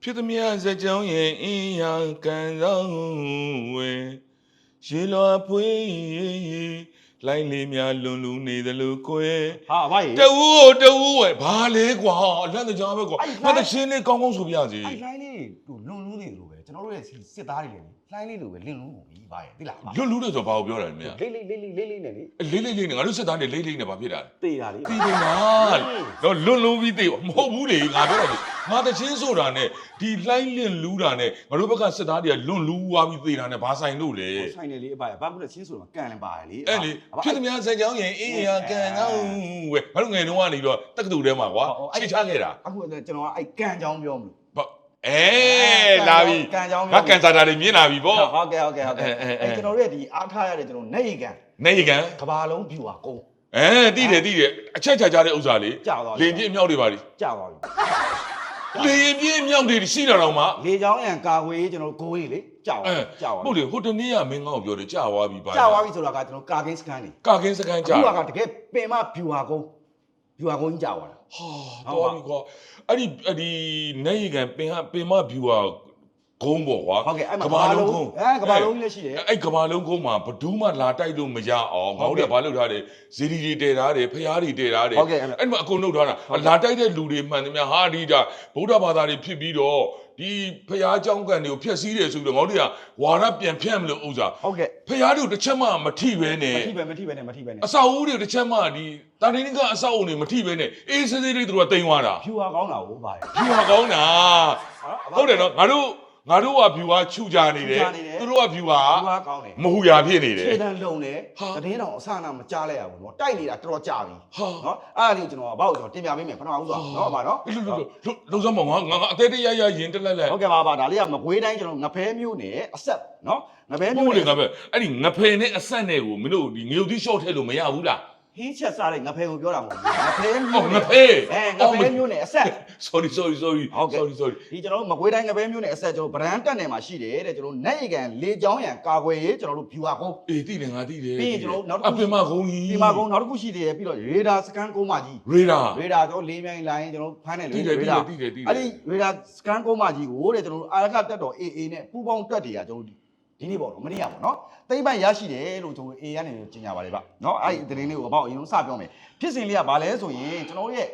ဖြစ်သည်မြတ်စကြောင်းရဲ့အင်းရကန်ဆောင်ဝဲရေလွာဖွေး လိုင်းလေးများလွန်လူနေသလိုကိုယ်ဟာအဘကြီးတဝူးကိုတဝူးဝဲဘာလဲကွာအလန့်တကြားပဲကွာအဲ့မတချင်းလေးကောင်းကောင်းဆိုပြစီအဲ့လိုင်းလေးတွေလွန်လူးနေလို့ပဲကျွန်တော်တို့ရဲ့စစ်သားတွေလည်းလိုင်းလေးလိုပဲလင်းလုံးကုန်ပြီပါရဲ့သိလားလွတ်လူတွေဆိုဘာကိုပြောတာလဲမင်းလေးလေးလေးလေးလေးလေးနဲ့လေလေးလေးလေးနဲ့ငါတို့စစ်သားတွေလေးလေးနဲ့ဘာဖြစ်တာလဲတေးတာလေပြီးတယ်မှာတော့လွတ်လူပြီးသေးမဟုတ်ဘူးလေငါပြောတာလေ ငါတချင်းဆိုတာနဲ့ဒီလှိုင်းလင့်လူးတာနဲ့ငါတို့ဘက်ကစစ်သားတွေကလွတ်လူသွားပြီးသေးတာနဲ့ဘာဆိုင်လို့လဲဆိုင်နေလေအဘဘာမှမချင်းဆိုတော့ကန်လည်းပါရဲ့လေအဲ့လေဖြစ်သည်များစကြောင်းရင်အင်းရကန်ကောင်းဝဲငါတို့ငယ်တုန်းကနေတော့တက္ကသိုလ်ထဲမှာကွာချစ်ချခဲ့တာအခုကျွန်တော်ကအဲ့ကန်ချောင်းပြောမလို့ဘာအဲလာပြီကန်ချောင်းငါကန်စာတာတွေမြင်လာပြီပေါ့ဟုတ်ကဲ့ဟုတ်ကဲ့ဟုတ်ကဲ့အဲအဲအဲအဲ့ကျွန်တော်တို့ရဲ့ဒီအားထားရတဲ့ကျွန်တော်နေရီကန်နေရကန်ကဘာလုံးဖြူပါကုန်းအဲတိတယ်တိတယ်အချက်ချာချာတဲ့ဥစ္စာလေကြာသွားလင်ပြည့်အမြောက်တွေပါလေကြာသွားပြီ လင်ပြည့်အမြောက်တွေရှိတာတော့မှလေချောင်းရံကာဝေးကျွန်တော်ကိုကြီးလေကြာသွားအဲကြာသွားဟုတ်လေဟိုတနေ့ကမင်းငါ့ကိုပြောတယ်ကြာသွားပြီပါကြာသွားပြီဆိုတာကကျွန်တော်ကာကင်းစကန်နေကာကင်းစကန်ကြာအခုကတကယ်ပင်မဖြူဟာကုန်းဖြူဟာကုန်းကြီးကြာသွားတာဟာတော်ပြီကွာအဲ့ဒီအဲ့ဒီနေရကန်ပင်ဟာပင်မဘီဝါ ဂုံးပေါ့ကွာ ဟုတ်ကဲ့အဲ့မှာ ကဘာလုံးကုန်း အဲကဘာလုံးကြီးလည်းရှိတယ် အဲ့ကဘာလုံးကုန်းမှာဘဒူးမှလာတိုက်လို့မရအောင် ဟုတ် ငါတို့ ကဲ့ ကဘာလုပ်ထားတယ်ဇီဒီတွေတည်ထားတယ်ဖျားတွေတည်ထားတယ် ဟုတ်ကဲ့အဲ့မှာ အဲ့မှာအကုန်လုပ်ထားတာ ဟုတ်ကဲ့ လာတိုက်တဲ့လူတွေမှန်သမျှဟာဒီဒါဗုဒ္ဓဘာသာတွေဖြစ်ပြီးတော့ဒီဖျားเจ้าကန်တွေကိုဖျက်ဆီးတယ်ဆိုပြီးတော့ငါတို့ကဝါရပြန်ဖြန့်မလို့ဥစ္စာ ဟုတ်ကဲ့ ဖျားတို့တစ်ချက်မှမထိပဲနဲ့ မထိပဲမထိပဲနဲ့မထိပဲနဲ့ အဆောက်အဦတွေတစ်ချက်မှဒီတာတင်းကအဆောက်အဦတွေမထိပဲနဲ့အေးဆေးဆေးလေးသူတို့ကတိမ်သွားတာ ဖြူဟာကောင်းတာကိုပါရဲ့ ဖြူဟာကောင်းတာဟုတ်တယ်နော်ငါတို့ ငါတို့ကဖြူဟာခြူကြနေတယ်ခြူကြနေတယ်သူတို့ကဖြူဟာဖြူဟာကောင်းတယ်မဟူရာဖြစ်နေတယ်ခြေတန်းလုံးတယ်ဟာတည်င်းတော်အဆအနာမကြားလိုက်ရဘူးနော်တိုက်နေတာတော်တော်ကြာပြီဟာနော်အဲ့ဒါလေးကျွန်တော်ကဘောက်ကျွန်တော်တင်ပြပေးမယ်ခဏအောင်ဆိုနော်ပါနော်လှလှလှလှစမ်းမငါငါငါအသေးတရရရင်တက်လက်လက်ဟုတ်ကဲ့ပါပါဒါလေးကမကွေးတိုင်းကျွန်တော်ငဖဲမျိုးနဲ့အဆက်နော်ငဖဲမို့မျိုးလေနဲ့ငါပဲအဲ့ဒီငဖယ်နဲ့အဆက်နဲ့ကိုမင်းတို့ဒီငရုတ်သီးရှော့ထည့်လို့မရဘူးလား ဟင်းချက်စားတဲ့ငဖဲကိုပြောတာမဟုတ်ဘူးငဖဲအော်မျိုးငနဲ့ဖယ်အဲငဖဲမျိုးနဲ့အဆက် sorry sorry sorry ဟုတ်ကဲ့ sorry sorry ဒီကျွန်တော်တို့မကွေးတိုင်းငပဲမျိုးနဲ့အဆက်ကျွန်တော်ဗရန်တက်နယ်မှာရှိတယ်တဲ့ကျွန်တော်နက်ရီကန်လေချောင်းရံကာကွယ်ရေးကျွန်တော်တို့ viewer ကုန်း အေးတိတယ်ငါတိတယ်ပြီးရင်ကျွန်တော်တို့နောက်တစ်ခု အပင်မကုန်းကြီးဒီမှာကုန်းနောက်တစ်ခုရှိသေးတယ်ပြီးတော့ရေဒါစကန်ကုန်းမကြီး ရေဒါရေဒါကျွန်တော်လေးမြိုင်လိုင်းကျွန်တော်ဖမ်းတယ်လေ တိတယ်တိရေတဒါယ်တိတယ်တိတယ်အဲ့ဒီရေဒါစကန်ကုန်းမကြီးကိုတဲ့ကျွန်တော်တို့အာရကတက်တော် AA နဲ့ပူပေါင်းတက်တွေကကျွန်တော်တို့ ဒီနေ့ပေါ့နော်မနေ့ကပေါ့နော်သိမ့်ပိုင်ရရှိတယ်လို့ကျွန်တော် AA ကနေကြီးညာပါတယ်ဗျနော်အဲ့ဒီသတင်းလေးကိုအပေါ့အရင်ဆုံးစပြောမယ်ဖြစ်စဉ်လေးကဘာလဲဆိုရင်ကျွန်တော်တို့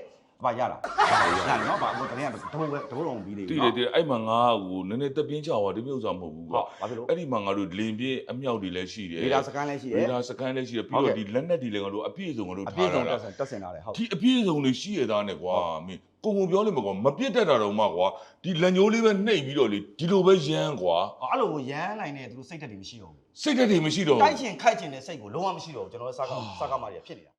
ရဲ့ဘာရလားရတယ်နော်ဘာအခုသတင်းကတဘုံပဲတဘုံလုံးပြီးသေးတိပြီတယ်တိတယ်အဲ့မှာငါဟိုနည်းနည်းတက်ပြင်းချွာဒီမျိုးဥစ္စာမဟုတ်ဘူးဟုကွာတ်ဘာဖြစ်လို့အဲ့ဒီမှာငါတို့လင်ပြည့်အမြောက်တွေလည်းရှိတယ်ရေဒါစကန်လည်းရှိတရေယ်ဒါစကန်လည်းရှိတယ်ပြီးဟုတ်တော့ကဲ့ဒီလက်နက်တွေလည်းငါတို့အပြည့်စုံငါတို့အပြည့်ထားစုံတာတက်ဆင်တက်ဆင်လာတယ်ဟုတ် ဒီအပြည့်စုံတွေရှိရသားနဲ့ကွာမင်းကိုကိုပြောလိမ့်မယ်ကွာမပြစ်တတ်တာတော့မှကွာဒီလက်ညိုးလေးပဲနှိပ်ပြီးတော့လေဒီလိုပဲရမ်းကွာအဲ့လိုရမ်းနိုင်တဲ့သူတို့စိတ်တက်တွေမရှိတော့ဘူးစိတ်ဓာတ်တွေမရှိတော့တိုက်ချင်ခိုက်ချင်တဲ့စိတ်ကိုလုံးဝမရှိတော့ဘူးကျွန်တော်စကားစကားမာတွေဖြစ်နေတာ